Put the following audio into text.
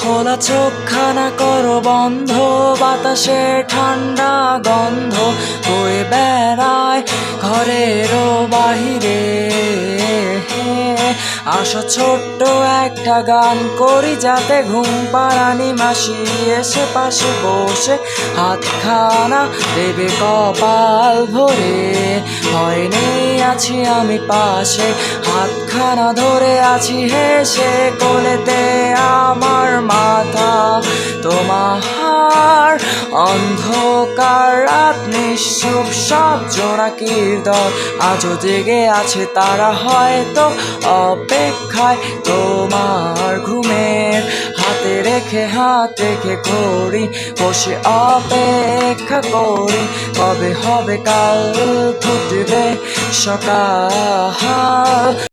খোলা চোখখানা করো, বন্ধ, বাতাসে ঠান্ডা গন্ধ। বয়ে বেড়ায় ঘরেরও বাহিরে। আসো ছোট্ট একটা গান করি যাতে ঘুম পাড়ানি মাসি এসে পাশে বসে হাতখানা দেবে কপাল ভরে। হয় নেই, আছি আমি পাশে, হাতখানা ধরে আছি হেসে কোলেতে মাথা তোমার অন্ধকার রাত নিঃসুপ সব জোনাকির দল আজও জেগে আছে তারা হয়তো অপেক্ষায় তোমার ঘুমের হাতে রেখে, হাত রেখে করি বসে অপেক্ষা করি। কবে হবে কাল, ফুটবে সকাল।